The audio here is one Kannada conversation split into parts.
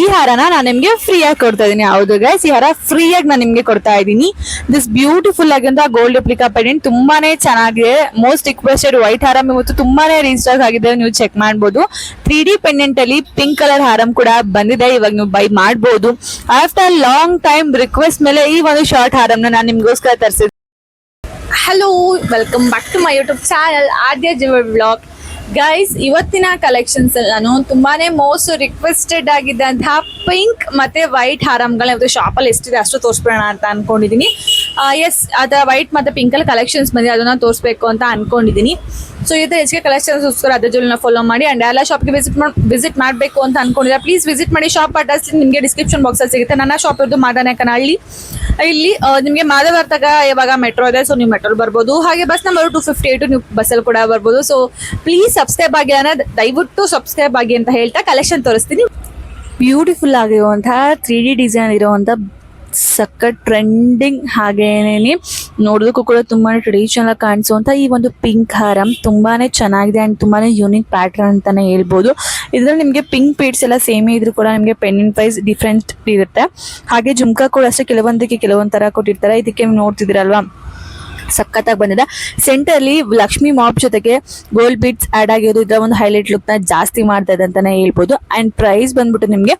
ಈ ಹಾರನ ನಾನು ನಿಮ್ಗೆ ಫ್ರೀ ಆಗಿ ಕೊಡ್ತಾ ಇದೀನಿ. ಹೌದು ಗೈಸ್ ಈ ಹಾರ ಫ್ರೀ ಆಗಿ ನಾನು ನಿಮ್ಗೆ ಕೊಡ್ತಾ ಇದ್ದೀನಿ ದಿಸ್ ಬ್ಯೂಟಿಫುಲ್ ಆಗಿಂತ ಗೋಲ್ಡ್ ಡುಪ್ಲಿಕಾ ಪೆಂಡೆಂಟ್ ತುಂಬಾನೇ ಚೆನ್ನಾಗಿದೆ. ಮೋಸ್ಟ್ ರಿಕ್ವೆಸ್ಟೆಡ್ ವೈಟ್ ಹಾರಂ ಇವತ್ತು ತುಂಬಾನೇ ರೀಸ್ಟಾಕ್ ಆಗಿದೆ. ನೀವು ಚೆಕ್ ಮಾಡ್ಬೋದು. ತ್ರೀ ಡಿ ಪೆಂಡೆಂಟ್ ಅಲ್ಲಿ ಪಿಂಕ್ ಕಲರ್ ಹಾರಂ ಕೂಡ ಬಂದಿದೆ. ಇವಾಗ ನೀವು ಬೈ ಮಾಡ್ಬೋದು. ಆಫ್ಟರ್ ಲಾಂಗ್ ಟೈಮ್ ರಿಕ್ವೆಸ್ಟ್ ಮೇಲೆ ಈ ಒಂದು ಶಾರ್ಟ್ ಹಾರಂನ ನಾನು ನಿಮ್ಗೋಸ್ಕರ ತರಿಸಿದ್ದೆ hello welcome back to my YouTube channel Aadya Jeeva blog guys ಇವತ್ತಿನ ಕಲೆಕ್ಷನ್ಸ್ ನಾನು ತುಂಬಾನೇ ಮೋಸ್ಟ್ ರಿಕ್ವೆಸ್ಟೆಡ್ ಆಗಿದ್ದಂತಹ ಪಿಂಕ್ ಮತ್ತೆ ವೈಟ್ ಹಾರಮ್ಗಳನ್ನ ಇವತ್ತು ಶಾಪಲ್ಲಿ ಎಷ್ಟಿದೆ ಅಷ್ಟು ತೋರಿಸ್ಬಿಡೋಣ ಅಂತ ಅನ್ಕೊಂಡಿದ್ದೀನಿ ಎಸ್ ಅದರ ವೈಟ್ ಮತ್ತೆ ಪಿಂಕ್ ಅಲ್ಲಿ ಕಲೆಕ್ಷನ್ಸ್ ಬಂದಿದೆ, ಅದನ್ನ ತೋರಿಸ್ಬೇಕು ಅಂತ ಅನ್ಕೊಂಡಿದ್ದೀನಿ ಸೊ ಇವತ್ತು ಹೆಚ್ಚಿಗೆ ಕಲೆಕ್ಷನ್ಸ್ಗೋಸ್ಕರ ಅದ್ರ ಜೊತೆ ಫಾಲೋ ಮಾಡಿ ಅಂಡ್ ಎಲ್ಲ ಶಾಪ್ಗೆ ವಿಸಿಟ್ ವಿಸಿಟ್ ಮಾಡಬೇಕು ಅಂತ ಅನ್ಕೊಂಡಿದ್ರೆ ಪ್ಲೀಸ್ ವಿಸಿಟ್ ಮಾಡಿ ಶಾಪ್ ಅಡ್ರೆಸ್ ನಿಮಗೆ ಡಿಸ್ಕ್ರಿಪ್ಷನ್ ಬಾಕ್ಸಲ್ಲಿ ಸಿಗುತ್ತೆ. ನನ್ನ ಶಾಪ್ ಇರೋದು ಮಾದನಕನಹಳ್ಳಿ ಇಲ್ಲಿ ನಿಮಗೆ ಮಾದವರ್ತಕ ಇವಾಗ ಮೆಟ್ರೋ ಇದೆ ಸೊ ನೀವು ಮೆಟ್ರೋಲ್ ಬರ್ಬೋದು. ಹಾಗೆ bus number two fifty eight ನೀವು ಬಸ್ಸಲ್ಲಿ ಕೂಡ ಬರ್ಬೋದು. ಸೊ ಪ್ಲೀಸ್ ಸಬ್ಸ್ಕ್ರೈಬ್ ಆಗಿ ಅನ್ನೋದು ದಯವಿಟ್ಟು ಸಬ್ಸ್ಕ್ರೈಬ್ ಆಗಿ ಅಂತ ಹೇಳ್ತಾ ಕಲೆಕ್ಷನ್ ತೋರಿಸ್ತೀನಿ. ಬ್ಯೂಟಿಫುಲ್ ಆಗಿರುವಂತಹ ತ್ರೀ ಡಿ ಡಿಸೈನ್ ಇರುವಂಥ ಸಖತ್ ಟ್ರೆಂಡಿಂಗ್ ಹಾಗೇನೇ ನೋಡೋದಕ್ಕೂ ಕೂಡ ತುಂಬಾನೇ ಟ್ರೆಡಿಷನಲ್ ಕಾಣಿಸುವಂತ ಈ ಒಂದು ಪಿಂಕ್ ಹಾರ ತುಂಬಾನೇ ಚೆನ್ನಾಗಿದೆ ಅಂಡ್ ತುಂಬಾನೇ ಯೂನಿಕ್ ಪ್ಯಾಟರ್ನ್ ಅಂತಾನೆ ಹೇಳ್ಬೋದು. ಇದ್ರಲ್ಲಿ ನಿಮಗೆ ಪಿಂಕ್ ಪೀಡ್ಸ್ ಎಲ್ಲ ಸೇಮೇ ಇದ್ರೂ ಕೂಡ ನಿಮಗೆ ಪೆನ್ನಿನ್ ಪ್ರೈಸ್ ಡಿಫ್ರೆಂಟ್ ಇರುತ್ತೆ. ಹಾಗೆ ಜುಮ್ಕಾ ಕೂಡ ಅಷ್ಟೇ, ಕೆಲವೊಂದಕ್ಕೆ ಕೆಲವೊಂದ್ ತರ ಕೊಟ್ಟಿರ್ತಾರೆ. ಇದಕ್ಕೆ ನೀವು ನೋಡ್ತಿದ್ದೀರಲ್ವಾ? ಸಖತ್ತಾಗಿ ಬಂದಿದೆ. ಸೆಂಟರ್ಲಿ ಲಕ್ಷ್ಮಿ ಮಾಪ್ ಜೊತೆಗೆ ಗೋಲ್ಡ್ ಬಿಟ್ಸ್ ಆಡ್ ಆಗಿರೋದು ಇದರ ಒಂದು ಹೈಲೈಟ್ ಲುಕ್ನ ಜಾಸ್ತಿ ಮಾಡ್ತಾ ಇದೆ ಅಂತಾನೆ ಹೇಳ್ಬೋದು. ಅಂಡ್ ಪ್ರೈಸ್ ಬಂದ್ಬಿಟ್ಟು ನಿಮಗೆ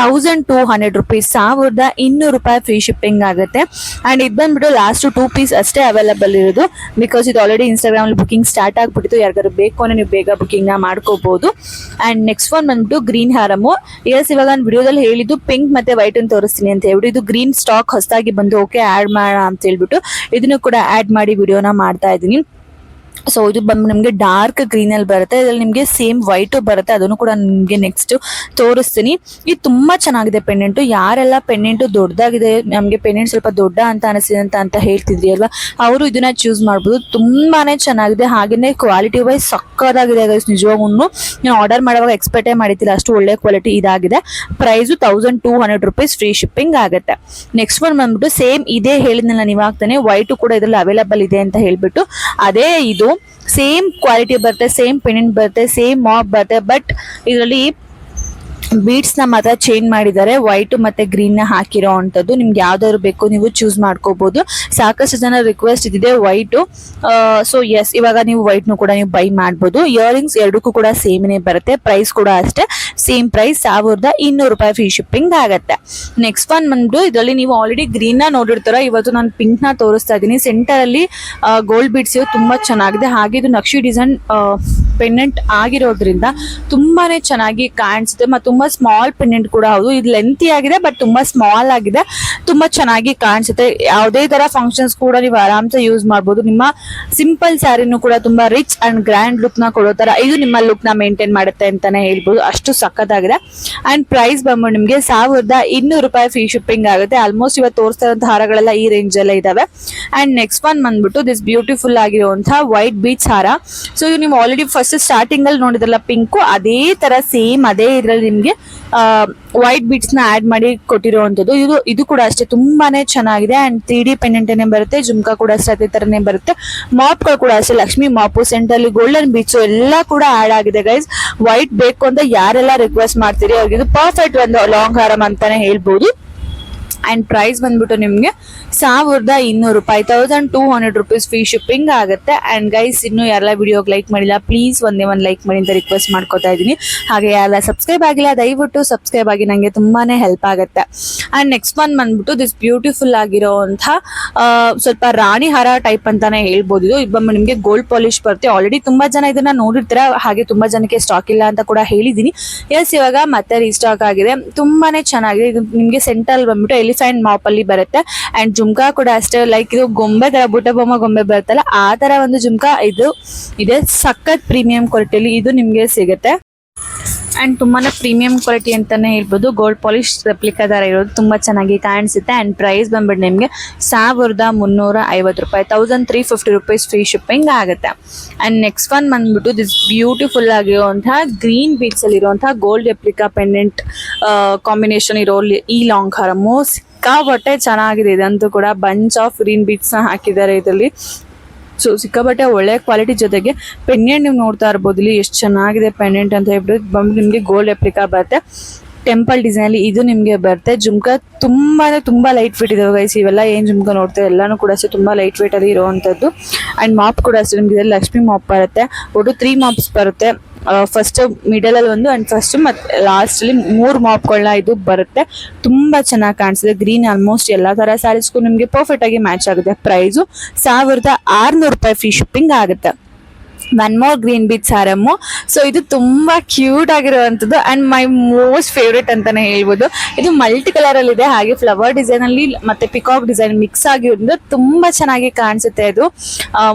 ತೌಸಂಡ್ ಟೂ ಹಂಡ್ರೆಡ್ ರುಪೀಸ್ ಸಾವಿರದ ಇನ್ನೂರು ರೂಪಾಯಿ ಫ್ರೀ ಶಿಪ್ಪಿಂಗ್ ಆಗುತ್ತೆ. ಅಂಡ್ ಇದು ಬಂದ್ಬಿಟ್ಟು ಲಾಸ್ಟ್ ಟೂ ಪೀಸ್ ಅಷ್ಟೇ ಅವೈಲಬಲ್ ಇರೋದು. ಬಿಕಾಸ್ ಇದು ಆಲ್ರೆಡಿ ಇನ್ಸ್ಟಾಗ್ರಾಮ್ ಅಲ್ಲಿ ಬುಕಿಂಗ್ ಸ್ಟಾರ್ಟ್ ಆಗ್ಬಿಟ್ಟಿತ್ತು. ಯಾರಿಗಾದ್ರು ಬೇಕು ಅಂದ್ರೆ ನೀವು ಬೇಗ ಬುಕಿಂಗ್ನ ಮಾಡ್ಕೋಬಹುದು ಅಂಡ್ ನೆಕ್ಸ್ಟ್ ಒನ್ ಬಂದ್ಬಿಟ್ಟು ಗ್ರೀನ್ ಹಾರಮು ಎಸ್ ಇವಾಗ ನಾನು ವಿಡಿಯೋದಲ್ಲಿ ಹೇಳಿದ್ದು ಪಿಂಕ್ ಮತ್ತೆ ವೈಟ್ ಅಂತ ತೋರಿಸ್ತೀನಿ ಅಂತ ಹೇಳ್ಬಿಟ್ಟು, ಇದು ಗ್ರೀನ್ ಸ್ಟಾಕ್ ಹೊಸದಾಗಿ ಬಂದು ಓಕೆ ಆಡ್ ಮಾಡೋಣ ಅಂತ ಹೇಳ್ಬಿಟ್ಟು, ಇದನ್ನು ಕೂಡ ಆಡ್ ಮಾಡಿ ವಿಡಿಯೋನ ಮಾಡ್ತಾ ಇದ್ದೀನಿ. ಸೊ ಇದು ಬಂದು ನಿಮಗೆ ಡಾರ್ಕ್ ಗ್ರೀನ್ ಅಲ್ಲಿ ಬರುತ್ತೆ. ಇದರಲ್ಲಿ ನಿಮಗೆ ಸೇಮ್ ವೈಟು ಬರುತ್ತೆ. ಅದನ್ನು ಕೂಡ ನಿಮಗೆ ನೆಕ್ಸ್ಟ್ ತೋರಿಸ್ತೀನಿ. ಇದು ತುಂಬ ಚೆನ್ನಾಗಿದೆ ಪೆಂಡೆಂಟು ಯಾರೆಲ್ಲ ಪೆಂಡೆಂಟು ದೊಡ್ಡದಾಗಿದೆ, ನಮಗೆ ಪೆಂಡೆಂಟ್ ಸ್ವಲ್ಪ ದೊಡ್ಡ ಅಂತ ಅನಿಸಿದೆ ಅಂತ ಅಂತ ಹೇಳ್ತಿದ್ರಿ ಅಲ್ವಾ ಅವರು ಇದನ್ನ ಚೂಸ್ ಮಾಡ್ಬೋದು. ತುಂಬಾ ಚೆನ್ನಾಗಿದೆ. ಹಾಗೇನೆ ಕ್ವಾಲಿಟಿ ವೈಸ್ ಸಕ್ಕದಾಗಿದೆ ನಿಜವಾಗೂ ನೀವು ಆರ್ಡರ್ ಮಾಡುವಾಗ ಎಕ್ಸ್ಪೆಕ್ಟೇ ಮಾಡಿದ್ದಿಲ್ಲ ಅಷ್ಟು ಒಳ್ಳೆ ಕ್ವಾಲಿಟಿ ಇದಾಗಿದೆ. Price thousand two hundred rupees free shipping ಆಗುತ್ತೆ. ನೆಕ್ಸ್ಟ್ ಒನ್ ಬಂದ್ಬಿಟ್ಟು ಸೇಮ್ ಇದೇ ಹೇಳಿದ್ನಲ್ಲ ನೀವಾಗ್ತಾನೆ ವೈಟು ಕೂಡ ಇದರಲ್ಲಿ ಅವೈಲಬಲ್ ಇದೆ ಅಂತ ಹೇಳ್ಬಿಟ್ಟು. ಅದೇ ಇದು. ಸೇಮ್ ಕ್ವಾಲಿಟಿ ಬರುತ್ತೆ ಸೇಮ್ ಪೆಂಡೆಂಟ್ ಬರುತ್ತೆ ಸೇಮ್ ಮಾಪ್ ಬರುತ್ತೆ ಬಟ್ ಇದರಲ್ಲಿ ಬೀಡ್ಸ್ನ ಮಾತ್ರ ಚೇಂಜ್ ಮಾಡಿದ್ದಾರೆ. ವೈಟ್ ಮತ್ತೆ ಗ್ರೀನ್ನ ಹಾಕಿರೋ ಅಂತದ್ದು ನಿಮ್ಗೆ ಯಾವ್ದಾದ್ರು ಬೇಕು ನೀವು ಚೂಸ್ ಮಾಡ್ಕೋಬಹುದು ಸಾಕಷ್ಟು ಜನ ರಿಕ್ವೆಸ್ಟ್ ಇದಿದೆ ವೈಟ್ ಸೊ ಎಸ್ ಇವಾಗ ನೀವು ವೈಟ್ ನು ಕೂಡ ನೀವು ಬೈ ಮಾಡಬಹುದು ಇಯರಿಂಗ್ಸ್ ಎರಡಕ್ಕೂ ಕೂಡ ಸೇಮ್ನೇ ಬರುತ್ತೆ. ಪ್ರೈಸ್ ಕೂಡ ಅಷ್ಟೇ. ಸೇಮ್ ಪ್ರೈಸ್ ಸಾವಿರದ ಇನ್ನೂರು ರೂಪಾಯಿ ಫ್ರೀ ಶಿಪ್ಪಿಂಗ್ ಆಗುತ್ತೆ. ನೆಕ್ಸ್ಟ್ ಒನ್ ಬಂದು ಇದರಲ್ಲಿ ನೀವು ಆಲ್ರೆಡಿ ಗ್ರೀನ್ನ ನೋಡಿರ್ತಾರ. ಇವತ್ತು ನಾನು ಪಿಂಕ್ನ ತೋರಿಸ್ತಾ ಇದ್ದೀನಿ. ಸೆಂಟರ್ ಅಲ್ಲಿ ಗೋಲ್ಡ್ ಬೀಡ್ಸ್ ತುಂಬಾ ಚೆನ್ನಾಗಿದೆ. ಹಾಗೆ ಇದು ನಕ್ಷಿ ಡಿಸೈನ್ ಪೆಂಡೆಂಟ್ ಆಗಿರೋದ್ರಿಂದ ತುಂಬಾನೇ ಚೆನ್ನಾಗಿ ಕಾಣಿಸುತ್ತೆ. ಮತ್ತು ತುಂಬಾ ಸ್ಮಾಲ್ ಪೆಂಡೆಂಟ್ ಕೂಡ ಹೌದು. ಇದು ಲೆಂತಿ ಆಗಿದೆ ಬಟ್ ತುಂಬಾ ಸ್ಮಾಲ್ ಆಗಿದೆ. ತುಂಬಾ ಚೆನ್ನಾಗಿ ಕಾಣಿಸುತ್ತೆ. ಯಾವುದೇ ತರ ಫಂಕ್ಷನ್ಸ್ ಕೂಡ ನೀವು ಆರಾಮ್ಸೆ ಯೂಸ್ ಮಾಡಬಹುದು ನಿಮ್ಮ ಸಿಂಪಲ್ ಸ್ಯಾರಿನೂ ಕೂಡ ತುಂಬಾ ರಿಚ್ ಅಂಡ್ ಗ್ರ್ಯಾಂಡ್ ಲುಕ್ನ ಕೊಡೋ ತರ ಇದು ನಿಮ್ಮ ಲುಕ್ನ ಮೇಂಟೈನ್ ಮಾಡುತ್ತೆ ಅಂತಾನೆ ಹೇಳ್ಬೋದು. ಅಷ್ಟು ಸಖತ್ತಾಗಿದೆ. ಅಂಡ್ ಪ್ರೈಸ್ ಬಂದ್ಬಿಟ್ಟು ನಿಮಗೆ ಸಾವಿರದ ಇನ್ನೂರು ರೂಪಾಯಿ ಫ್ರೀ ಶಿಪ್ಪಿಂಗ್ ಆಗುತ್ತೆ. ಆಲ್ಮೋಸ್ಟ್ ಇವತ್ತು ತೋರಿಸ್ತಾ ಹಾರಗಳೆಲ್ಲ ಈ ರೇಂಜ್ ಎಲ್ಲ ಇದಾವೆ. ಅಂಡ್ ನೆಕ್ಸ್ಟ್ ಒನ್ ಬಂದ್ಬಿಟ್ಟು ದಿಸ್ ಬ್ಯೂಟಿಫುಲ್ ಆಗಿರುವಂತಹ ವೈಟ್ ಬೀಚ್ ಹಾರ. ಸೊ ಇದು ನೀವು ಆಲ್ರೆಡಿ ಫಸ್ಟ್ ಸ್ಟಾರ್ಟಿಂಗ್ ಅಲ್ಲಿ ನೋಡಿದ್ರಲ್ಲ ಪಿಂಕು, ಅದೇ ತರ ಸೇಮ್ ಅದೇ ಇದ್ರಲ್ಲಿ ನಿಮ್ಗೆ ವೈಟ್ ಬೀಟ್ಸ್ನ ಆಡ್ ಮಾಡಿ ಕೊಟ್ಟಿರುವಂತದ್ದು ಇದು ಇದು ಕೂಡ ಅಷ್ಟೇ, ತುಂಬಾನೇ ಚೆನ್ನಾಗಿದೆ. ಅಂಡ್ ತ್ರೀ ಡಿ ಪೆಂಡೆಂಟೇ ಬರುತ್ತೆ, ಜುಮ್ಕಾ ಕೂಡ ಅಷ್ಟೇ, ಅದೇ ತರನೇ ಬರುತ್ತೆ. ಮಾಪ್ಗಳು ಕೂಡ ಅಷ್ಟೇ, ಲಕ್ಷ್ಮಿ ಮಾಪು ಸೆಂಟರ್ ಗೋಲ್ಡನ್ ಬೀಚ್ ಎಲ್ಲ ಕೂಡ ಆಡ್ ಆಗಿದೆ ಗೈಸ್ ವೈಟ್ ಬೇಕು ಅಂತ ಯಾರೆಲ್ಲ ರಿಕ್ವೆಸ್ಟ್ ಮಾಡ್ತೀರಿ, ಅವ್ರಿಗೆ ಇದು ಪರ್ಫೆಕ್ಟ್ ಒಂದು ಲಾಂಗ್ ಹಾರಂ ಅಂತಾನೆ ಹೇಳ್ಬೋದು. ಅಂಡ್ ಪ್ರೈಸ್ ಬಂದ್ಬಿಟ್ಟು ನಿಮಗೆ ಸಾವಿರದ ಇನ್ನೂರು ರೂಪಾಯಿ thousand two hundred rupees free shipping ಆಗುತ್ತೆ. ಅಂಡ್ ಗೈಸ್ ಇನ್ನೂ ಯಾರೆಲ್ಲ ವಿಡಿಯೋಗೆ ಲೈಕ್ ಮಾಡಿಲ್ಲ ಪ್ಲೀಸ್ ಒಂದೇ ಒಂದು ಲೈಕ್ ಮಾಡಿ ಅಂತ ರಿಕ್ವೆಸ್ಟ್ ಮಾಡ್ಕೋತಾ ಇದ್ದೀನಿ. ಹಾಗೆ ಯಾರೆಲ್ಲ ಸಬ್ಸ್ಕ್ರೈಬ್ ಆಗಿಲ್ಲ, ದಯವಿಟ್ಟು ಸಬ್ಸ್ಕ್ರೈಬ್ ಆಗಿ ನನಗೆ ತುಂಬಾ ಹೆಲ್ಪ್ ಆಗುತ್ತೆ. ಅಂಡ್ ನೆಕ್ಸ್ಟ್ ಒನ್ ಬಂದ್ಬಿಟ್ಟು ದಿಸ್ ಬ್ಯೂಟಿಫುಲ್ ಆಗಿರೋವಂಥ ಸ್ವಲ್ಪ ರಾಣಿ ಹಾರ ಟೈಪ್ ಅಂತಾನೆ ಹೇಳ್ಬೋದು ಇದು. ಬಂದು ನಿಮಗೆ ಗೋಲ್ಡ್ ಪಾಲಿಶ್ ಬರುತ್ತೆ. ಆಲ್ರೆಡಿ ತುಂಬ ಜನ ಇದನ್ನ ನೋಡಿರ್ತೀರ? ಹಾಗೆ ತುಂಬ ಜನಕ್ಕೆ ಸ್ಟಾಕ್ ಇಲ್ಲ ಅಂತ ಕೂಡ ಹೇಳಿದ್ದೀನಿ. ಎಸ್ ಇವಾಗ ಮತ್ತೆ ರೀಸ್ಟಾಕ್ ಆಗಿದೆ. ತುಂಬಾನೇ ಚೆನ್ನಾಗಿದೆ. ಇದು ನಿಮಗೆ ಸೆಂಟರ್ ಬಂದ್ಬಿಟ್ಟು ಎಲಿಫೆಂಟ್ ಮಾಪ್ ಅಲ್ಲಿ ಬರುತ್ತೆ. ಅಂಡ್ ಜುಮ್ಕಾ ಕೂಡ ಅಷ್ಟೇ ಲೈಕ್ ಇದು ಗೊಂಬೆ ತರ, ಬುಟ್ಟ ಬೊಮ್ಮ ಗೊಂಬೆ ಬರುತ್ತಲ್ಲ, ಆ ತರ ಒಂದು ಜುಮ್ಕಾ ಇದು, ಇದೆ. ಸಖತ್ ಪ್ರೀಮಿಯಂ ಕ್ವಾಲಿಟಿಯಲ್ಲಿ ಇದು ನಿಮ್ಗೆ ಸಿಗುತ್ತೆ. ಅಂಡ್ ತುಂಬಾ ಪ್ರೀಮಿಯಂ ಕ್ವಾಲಿಟಿ ಅಂತಾನೆ ಹೇಳ್ಬೋದು. ಗೋಲ್ಡ್ ಪಾಲಿಶ್ ರೆಪ್ಲಿಕಾ ತರ ಇರೋದು ತುಂಬ ಚೆನ್ನಾಗಿ ಕಾಣಿಸುತ್ತೆ. ಆ್ಯಂಡ್ ಪ್ರೈಸ್ ಬಂದ್ಬಿಟ್ಟು ನಿಮಗೆ ಸಾವಿರದ ಮುನ್ನೂರ ಐವತ್ತು ರೂಪಾಯಿ thousand three fifty rupees free shipping ಆಗುತ್ತೆ. ಆ್ಯಂಡ್ ನೆಕ್ಸ್ಟ್ ಒನ್ ಬಂದ್ಬಿಟ್ಟು ದಿಸ್ ಬ್ಯೂಟಿಫುಲ್ ಆಗಿರುವಂತಹ ಗ್ರೀನ್ ಇರುವಂತಹ ಗೋಲ್ಡ್ ರೆಪ್ಲಿಕಾ ಪೆಂಡೆಂಟ್ ಕಾಂಬಿನೇಷನ್ ಇರೋ ಈ ಲಾಂಗ್ ಹಾರಮು ಸಿಕ್ಕಾಪಟ್ಟೆ ಚೆನ್ನಾಗಿದೆ. ಇದಂತೂ ಕೂಡ ಬಂಚ್ ಆಫ್ ಗ್ರೀನ್ ಬೀಟ್ಸ್ನ ಹಾಕಿದ್ದಾರೆ ಇದರಲ್ಲಿ. ಸೊ ಸಿಕ್ಕಾಬಟ್ಟೆ ಒಳ್ಳೆ ಕ್ವಾಲಿಟಿ ಜೊತೆಗೆ ಪೆಂಡೆಂಟ್ ನೀವು ನೋಡ್ತಾ ಇರ್ಬೋದು, ಇಲ್ಲಿ ಎಷ್ಟು ಚೆನ್ನಾಗಿದೆ ಪೆಂಡೆಂಟ್ ಅಂತ ಹೇಳ್ಬಿಟ್ಟು ಬಂದು ನಿಮಗೆ ಗೋಲ್ಡ್ ಎಪ್ಲಿಕಾ ಬರುತ್ತೆ. ಟೆಂಪಲ್ ಡಿಸೈನ್ ಅಲ್ಲಿ ಇದು ನಿಮಗೆ ಬರುತ್ತೆ. ಜುಮ್ಕಾ ತುಂಬಾ ತುಂಬಾ ಲೈಟ್ ವೇಟ್ ಇದಾವೆ ಗೈಸ್ ಇವೆಲ್ಲ ಏನ್ ಜುಮ್ಕಾ ನೋಡ್ತಾರೆ, ಎಲ್ಲಾನು ಕೂಡ ಅಷ್ಟೇ ತುಂಬಾ ಲೈಟ್ ವೇಟ್ ಅಲ್ಲಿ ಇರುವಂತದ್ದು ಅಂಡ್ ಮಾಪ್ ಕೂಡ ಅಷ್ಟೇ, ನಿಮಗೆ ಲಕ್ಷ್ಮಿ ಮಾಪ್ ಬರುತ್ತೆ. ಒಟ್ಟು ತ್ರೀ ಮಾಪ್ಸ್ ಬರುತ್ತೆ. ಫಸ್ಟ್ ಮಿಡಲ್ ಅಲ್ಲಿ ಒಂದು ಅಂಡ್ ಫಸ್ಟ್ ಮತ್ತೆ ಲಾಸ್ಟ್ ಅಲ್ಲಿ ಮೂರು ಮಾಪ್ಗಳನ್ನ ಇದು ಬರುತ್ತೆ. ತುಂಬಾ ಚೆನ್ನಾಗಿ ಕಾಣಿಸುತ್ತೆ ಗ್ರೀನ್ ಆಲ್ಮೋಸ್ಟ್ ಎಲ್ಲಾ ತರ ಸ್ಯಾರೀಸ್ಗೂ ನಿಮ್ಗೆ ಪರ್ಫೆಕ್ಟ್ ಆಗಿ ಮ್ಯಾಚ್ ಆಗುತ್ತೆ. ಪ್ರೈಸು ಸಾವಿರದ ಆರ್ನೂರು ರೂಪಾಯಿ ಫ್ರೀ ಶಿಪ್ಪಿಂಗ್ ಆಗುತ್ತೆ. ಒನ್ ಮೋರ್ ಗ್ರೀನ್ ಬೀಚ್ ಸಾರಮ್ಮು ಸೊ ಇದು ತುಂಬಾ ಕ್ಯೂಟ್ ಆಗಿರುವಂಥದ್ದು ಅಂಡ್ ಮೈ ಮೋಸ್ಟ್ ಫೇವ್ರೇಟ್ ಅಂತಾನೆ ಹೇಳ್ಬೋದು. ಇದು ಮಲ್ಟಿ ಕಲರ್ ಇದೆ ಹಾಗೆ ಫ್ಲವರ್ ಡಿಸೈನ್ ಅಲ್ಲಿ ಮತ್ತೆ ಪಿಕಾಕ್ ಡಿಸೈನ್ ಮಿಕ್ಸ್ ಆಗಿರೋದ್ರಿಂದ ತುಂಬಾ ಚೆನ್ನಾಗಿ ಕಾಣಿಸುತ್ತೆ ಅದು.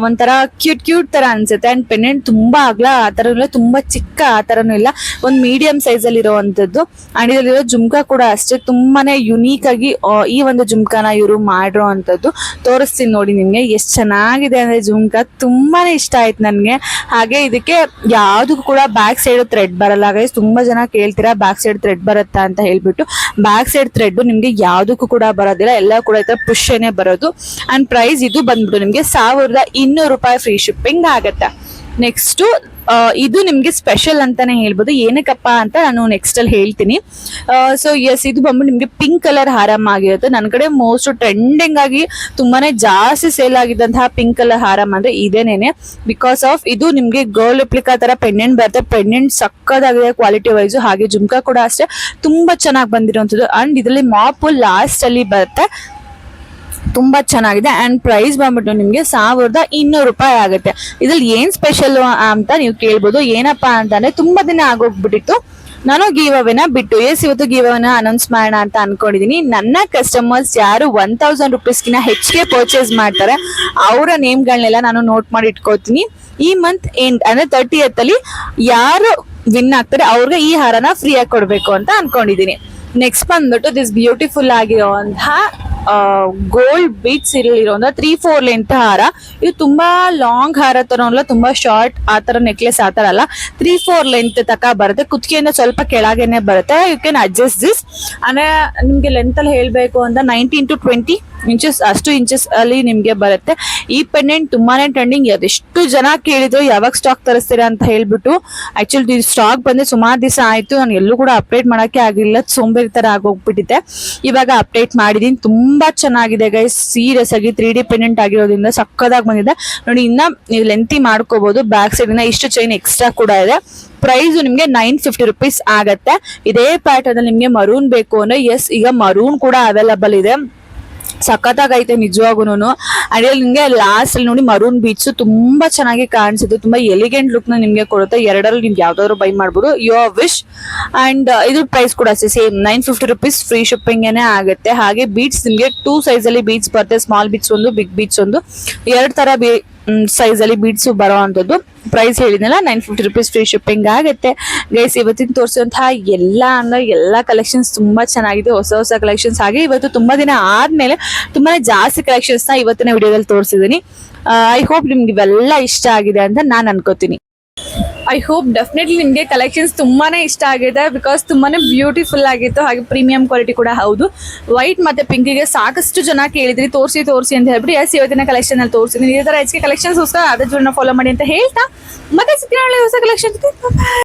ಒಂಥರ ಕ್ಯೂಟ್ ಕ್ಯೂಟ್ ತರ ಅನ್ಸುತ್ತೆ. ಅಂಡ್ ಪೆಂಡೆಂಟ್ ತುಂಬಾ ಅಗ್ಲ, ಆ ಥರ ಇಲ್ಲ, ತುಂಬಾ ಚಿಕ್ಕ ಆ ತರನು ಇಲ್ಲ. ಒಂದು ಮೀಡಿಯಂ ಸೈಜ್ ಅಲ್ಲಿ ಇರುವಂತದ್ದು ಇದರಲ್ಲಿರೋ ಜುಮ್ಕಾ ಕೂಡ ಅಷ್ಟೇ. ತುಂಬಾನೇ ಯುನೀಕ್ ಆಗಿ ಈ ಒಂದು ಜುಮ್ಕಾನ ಇವರು ಮಾಡಿರೋ ಅಂತದ್ದು ತೋರಿಸ್ತೀನಿ ನೋಡಿ ನಿಮಗೆ. ಎಷ್ಟು ಚೆನ್ನಾಗಿದೆ ಅಂದ್ರೆ ಜುಮ್ಕಾ. ತುಂಬಾನೇ ಇಷ್ಟ ಆಯ್ತು ನನ್ಗೆ. ಹಾಗೆ ಇದಕ್ಕೆ ಯಾವುದಕ್ಕೂ ಕೂಡ ಬ್ಯಾಕ್ ಸೈಡ್ ಥ್ರೆಡ್ ಬರಲ್ಲ. ಹಾಗೆ ತುಂಬಾ ಜನ ಕೇಳ್ತೀರಾ ಬ್ಯಾಕ್ ಸೈಡ್ ಥ್ರೆಡ್ ಬರುತ್ತಾ ಅಂತ ಹೇಳ್ಬಿಟ್ಟು. ಬ್ಯಾಕ್ ಸೈಡ್ ಥ್ರೆಡ್ ನಿಮ್ಗೆ ಯಾವುದಕ್ಕೂ ಕೂಡ ಬರೋದಿಲ್ಲ. ಎಲ್ಲ ಕೂಡ ಈ ತರ ಪುಷ್ಯನೇ ಬರೋದು. ಅಂಡ್ ಪ್ರೈಸ್ ಇದು ಬಂದ್ಬಿಟ್ಟು ನಿಮ್ಗೆ ಸಾವಿರದ ಇನ್ನೂರು ರೂಪಾಯಿ ಫ್ರೀ ಶಿಪ್ಪಿಂಗ್ ಆಗತ್ತೆ. ನೆಕ್ಸ್ಟ್ ಇದು ನಿಮಗೆ ಸ್ಪೆಷಲ್ ಅಂತಾನೆ ಹೇಳ್ಬೋದು. ಏನಕ್ಕಪ್ಪ ಅಂತ ನಾನು ನೆಕ್ಸ್ಟ್ ಅಲ್ಲಿ ಹೇಳ್ತೀನಿ. ಸೊ ಎಸ್ ಇದು ಬಂದು ನಿಮಗೆ ಪಿಂಕ್ ಕಲರ್ ಹಾರಮ್ ಆಗಿರುತ್ತೆ. ನನ್ನ ಕಡೆ ಮೋಸ್ಟ್ ಟ್ರೆಂಡಿಂಗ್ ಆಗಿ ತುಂಬಾನೇ ಜಾಸ್ತಿ ಸೇಲ್ ಆಗಿದ್ದಂತಹ ಪಿಂಕ್ ಕಲರ್ ಹಾರಮ್ ಅಂದ್ರೆ ಇದೇನೇನೆ. ಬಿಕಾಸ್ ಆಫ್ ಇದು ನಿಮಗೆ ಗರ್ಲ್ ಎಪ್ಲಿಕಾ ತರ ಪೆಂಡೆಂಟ್ ಬರುತ್ತೆ. ಪೆಂಡೆಂಟ್ ಸಕ್ಕದಾಗಿದೆ ಕ್ವಾಲಿಟಿ ವೈಸ್ ಹಾಗೆ ಜುಮ್ಕಾ ಕೂಡ ಅಷ್ಟೇ. ತುಂಬಾ ಚೆನ್ನಾಗಿ ಬಂದಿರುವಂತದ್ದು ಅಂಡ್ ಇದರಲ್ಲಿ ಮಾಪು ಲಾಸ್ಟ್ ಅಲ್ಲಿ ಬರುತ್ತೆ. ತುಂಬಾ ಚೆನ್ನಾಗಿದೆ. ಅಂಡ್ ಪ್ರೈಸ್ ಬಂದ್ಬಿಟ್ಟು ನಿಮ್ಗೆ ಸಾವಿರದ ಇನ್ನೂರು ರೂಪಾಯಿ ಆಗುತ್ತೆ. ಇದ್ರಲ್ಲಿ ಏನ್ ಸ್ಪೆಷಲ್ ಅಂತ ನೀವು ಕೇಳ್ಬೋದು. ಏನಪ್ಪಾ ಅಂತಂದ್ರೆ ತುಂಬಾ ದಿನ ಆಗೋಗ್ಬಿಟ್ಟಿತ್ತು. ನಾನು ಗೀವನ ಬಿಟ್ಟು, ಎಸ್, ಇವತ್ತು ಗೀವನ ಅನೌನ್ಸ್ ಮಾಡೋಣ ಅಂತ ಅನ್ಕೊಂಡಿದೀನಿ. ನನ್ನ ಕಸ್ಟಮರ್ಸ್ ಯಾರು ಒನ್ ತೌಸಂಡ್ ರುಪೀಸ್ಗಿನ ಹೆಚ್ಚಿಗೆ ಪರ್ಚೇಸ್ ಮಾಡ್ತಾರೆ. ಅವರ ನೇಮ್ಗಳನ್ನೆಲ್ಲ ನಾನು ನೋಟ್ ಮಾಡಿ ಇಟ್ಕೋತೀನಿ. ಈ ಮಂತ್ ಎಂಡ್ ಅಂದ್ರೆ ತರ್ಟಿ ಅಲ್ಲಿ ಯಾರು ವಿನ್ ಆಗ್ತಾರೆ, ಅವ್ರಿಗೆ ಈ ಹಾರನ ಫ್ರೀಯಾಗಿ ಕೊಡ್ಬೇಕು ಅಂತ ಅನ್ಕೊಂಡಿದೀನಿ. ನೆಕ್ಸ್ಟ್ ಬಂದ್ಬಿಟ್ಟು ದಿಸ್ ಬ್ಯೂಟಿಫುಲ್ ಆಗಿರುವಂತಹ ಗೋಲ್ಡ್ ಬೀಟ್ಸ್ ಇರುವಂತಹ ತ್ರೀ ಫೋರ್ ಲೆಂತ್ ಹಾರ. ಇದು ತುಂಬಾ ಲಾಂಗ್ ಹಾರ ತರ ಅಲ್ಲ, ತುಂಬಾ ಶಾರ್ಟ್ ಆ ತರ ನೆಕ್ಲೆಸ್ ಆ ತರ ಅಲ್ಲ. ತ್ರೀ ಫೋರ್ ಲೆಂತ್ ತಕ ಬರುತ್ತೆ. ಕುತ್ತಿಗೆಯಿಂದ ಸ್ವಲ್ಪ ಕೆಳಗೇನೆ ಬರುತ್ತೆ. ಯು ಕ್ಯಾನ್ ಅಡ್ಜಸ್ಟ್ ದಿಸ್ ಅಂದ್ರೆ ನಿಮ್ಗೆ ಲೆಂತ್ ಅಲ್ಲಿ ಹೇಳ್ಬೇಕು ಅಂತ ನೈನ್ಟೀನ್ ಟು ಟ್ವೆಂಟಿ ಇಂಚಸ್ ಅಷ್ಟು ಇಂಚಸ್ ಅಲ್ಲಿ ನಿಮ್ಗೆ ಬರುತ್ತೆ. ಈ ಪೆಂಡೆಂಟ್ ತುಂಬಾನೇ ಟ್ರೆಂಡಿಂಗ್ ಅದೆಷ್ಟು ಜನ ಕೇಳಿದ್ರು, ಯಾವಾಗ ಸ್ಟಾಕ್ ತರಿಸ್ತೀರಾ ಅಂತ ಹೇಳ್ಬಿಟ್ಟು ಆಕ್ಚುಲಿ ಸ್ಟಾಕ್ ಬಂದ್ರೆ ಸುಮಾರು ದಿವಸ ಆಯ್ತು, ನಾನು ಎಲ್ಲೂ ಕೂಡ ಅಪ್ಡೇಟ್ ಮಾಡಕ್ಕೆ ಆಗಿಲ್ಲ, ಸೋಂಬೇರಿ ತರ ಆಗೋಗ್ಬಿಟ್ಟಿದೆ. ಇವಾಗ ಅಪ್ಡೇಟ್ ಮಾಡಿದೀನಿ, ತುಂಬಾ ಚೆನ್ನಾಗಿದೆ ಗೈಸ್ ಸೀರಿಯಸ್ ಆಗಿ ತ್ರೀ ಡಿ ಪೆಂಡೆಂಟ್ ಆಗಿರೋದ್ರಿಂದ ಸಕ್ಕದಾಗಿ ಬಂದಿದೆ. ನೋಡಿ, ಇನ್ನ ನೀವು ಲೆಂತಿ ಮಾಡ್ಕೋಬಹುದು ಬ್ಯಾಕ್ ಸೈಡ್ ಇಂದ ಇಷ್ಟು ಚೈನ್ ಎಕ್ಸ್ಟ್ರಾ ಕೂಡ ಇದೆ. ಪ್ರೈಸ್ ನಿಮ್ಗೆ ನೈನ್ ಫಿಫ್ಟಿ ರುಪೀಸ್ ಆಗತ್ತೆ. ಇದೇ ಪ್ಯಾಟರ್ನ್ ನಿಮ್ಗೆ ಮರೂನ್ ಬೇಕು ಅಂದ್ರೆ ಎಸ್ ಈಗ ಮರೂನ್ ಕೂಡ ಅವೈಲಬಲ್ ಇದೆ. ಸಖತ್ತಾಗೈತೆ ನಿಜವಾಗುನು ಇಲ್ಲಿ ನಿಮ್ಗೆ ಲಾಸ್ಟ್ ನೋಡಿ ಮರೂನ್ ಬೀಚ್ ತುಂಬಾ ಚೆನ್ನಾಗಿ ಕಾಣಿಸುತ್ತೆ ತುಂಬಾ ಎಲಿಗೆಂಟ್ ಲುಕ್ನ ನಿಮ್ಗೆ ಕೊಡುತ್ತೆ. ಎರಡರಲ್ಲಿ ನಿಮ್ಗೆ ಯಾವ್ದಾದ್ರು ಬೈ ಮಾಡ್ಬೋದು. ಯುವರ್ ವಿಶ್ ಅಂಡ್ ಇದ್ರ ಪ್ರೈಸ್ ಕೂಡ ಅಷ್ಟೇ same nine fifty rupees free shipping ಆಗುತ್ತೆ. ಹಾಗೆ ಬೀಚ್ ನಿಮಗೆ ಟೂ ಸೈಜ್ ಅಲ್ಲಿ ಬೀಚ್ ಬರುತ್ತೆ ಸ್ಮಾಲ್ ಬೀಚ್ ಒಂದು ಬಿಗ್ ಬೀಚ್ ಒಂದು. ಎರಡ್ ತರ ಸೈಜ್ ಅಲ್ಲಿ ಬೀಡ್ಸ್ ಬರೋ ಅಂಥದ್ದು ಪ್ರೈಸ್ ಹೇಳಿದ್ನಲ್ಲ nine fifty rupees free shipping ಆಗುತ್ತೆ. ಗೈಸ್ ಇವತ್ತಿನ ತೋರಿಸುವಂತಹ ಎಲ್ಲ ಅಂದ್ರೆ ಎಲ್ಲ ಕಲೆಕ್ಷನ್ಸ್ ತುಂಬಾ ಚೆನ್ನಾಗಿದೆ. ಹೊಸ ಹೊಸ ಕಲೆಕ್ಷನ್ಸ್ ಹಾಗೆ ಇವತ್ತು ತುಂಬಾ ದಿನ ಆದ್ಮೇಲೆ ತುಂಬಾನೇ ಜಾಸ್ತಿ ಕಲೆಕ್ಷನ್ಸ್ನ ಇವತ್ತಿನ ವಿಡಿಯೋದಲ್ಲಿ ತೋರಿಸಿದೀನಿ ಐ ಹೋಪ್ ನಿಮ್ಗೆ ಇವೆಲ್ಲ ಇಷ್ಟ ಆಗಿದೆ ಅಂತ ನಾನು ಅನ್ಕೋತೀನಿ. ಐ ಹೋಪ್ ಡೆಫಿನೆಟ್ಲಿ ನಿಮಗೆ ಕಲೆಕ್ಷನ್ಸ್ ತುಂಬಾ ಇಷ್ಟ ಆಗಿದೆ ಬಿಕಾಸ್ ತುಂಬಾ ಬ್ಯೂಟಿಫುಲ್ ಆಗಿತ್ತು. ಹಾಗೆ ಪ್ರೀಮಿಯಂ ಕ್ವಾಲಿಟಿ ಕೂಡ ಹೌದು. ವೈಟ್ ಮತ್ತೆ ಪಿಂಕಿಗೆ ಸಾಕಷ್ಟು ಜನ ಕೇಳಿದ್ರಿ, ತೋರಿಸಿ ತೋರಿಸಿ ಅಂತ ಹೇಳ್ಬಿಟ್ಟು ಎಸ್ ಇವತ್ತಿನ ಕಲೆಕ್ಷನ್ ಅಲ್ಲಿ ತೋರಿಸಿದ್ದೀನಿ. ಇದೇ ತರ ಹೆಚ್ಚಿಗೆ ಕಲೆಕ್ಷನ್ಸ್ ಅದ್ರ ಜೋಡನ್ನ ಫಾಲೋ ಮಾಡಿ ಅಂತ ಹೇಳ್ತಾ. ಮತ್ತೆ ಸಿಗ್ತೀನಿ ಹೊಸ ಕಲೆಕ್ಷನ್